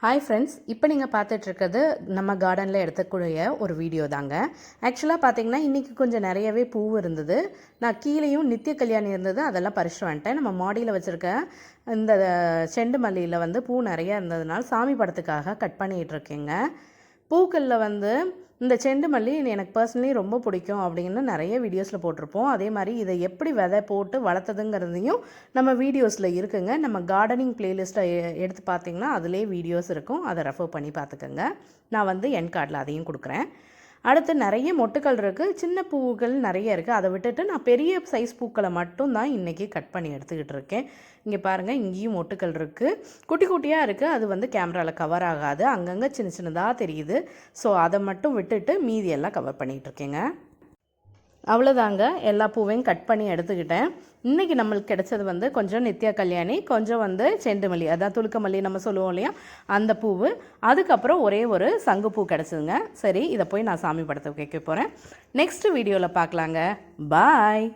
Hi friends இப்போ நீங்கள் பார்த்துட்ருக்கிறது நம்ம கார்டனில் எடுத்தக்கூடிய ஒரு வீடியோ தாங்க. ஆக்சுவலாக பார்த்தீங்கன்னா இன்றைக்கி கொஞ்சம் நிறையவே பூ இருந்தது. நான் கீழேயும் நித்திய கல்யாணி இருந்தது அதெல்லாம் பறிச்சுட்டு வந்துட்டேன். நம்ம மாடியில் வச்சுருக்க இந்த செண்டு மல்லியில் வந்து பூ நிறைய இருந்ததுனால சாமி படத்துக்காக கட் பண்ணிகிட்டு இருக்கேங்க. பூக்களில் வந்து இந்த செண்டு மல்லி எனக்கு பர்சனலி ரொம்ப பிடிக்கும் அப்படின்னு நிறைய வீடியோஸில் போட்டிருப்போம். அதே மாதிரி இதை எப்படி விதை போட்டு வளர்த்ததுங்கிறதையும் நம்ம வீடியோஸில் இருக்குங்க. நம்ம கார்டனிங் பிளேலிஸ்ட்டை எடுத்து பார்த்தீங்கன்னா அதிலே வீடியோஸ் இருக்கும். அதை ரெஃபர் பண்ணி பார்த்துக்கோங்க. நான் வந்து என் கார்டில் அதையும் கொடுக்குறேன். அடுத்து நிறைய மொட்டுக்கள் இருக்குது சின்ன பூக்கள் நிறைய இருக்குது அதை விட்டுட்டு நான் பெரிய சைஸ் பூக்களை மட்டும் தான் இன்றைக்கி கட் பண்ணி எடுத்துக்கிட்டு இருக்கேன். இங்கே பாருங்கள் இங்கேயும் மொட்டுக்கள் இருக்குது குட்டி குட்டியாக இருக்குது அது வந்து கேமராவில் கவர் ஆகாது. அங்கங்கே சின்ன சின்னதாக தெரியுது. ஸோ அதை மட்டும் விட்டுட்டு மீதியெல்லாம் கவர் பண்ணிகிட்டு இருக்கேங்க. அவ்வளோதாங்க எல்லா பூவையும் கட் பண்ணி எடுத்துக்கிட்டேன். இன்றைக்கி நம்மளுக்கு கிடைச்சது வந்து கொஞ்சம் நித்யா கல்யாணி கொஞ்சம் வந்து செண்டுமல்லி. அதான் துளுக்கமல்லி நம்ம சொல்லுவோம் இல்லையா? அந்த பூவு. அதுக்கப்புறம் ஒரே ஒரு சங்கு பூ கிடச்சிதுங்க. சரி இதை போய் நான் சாமி படத்தை கேட்க போகிறேன் நெக்ஸ்ட் வீடியோவில் பார்க்கலாங்க. பாய்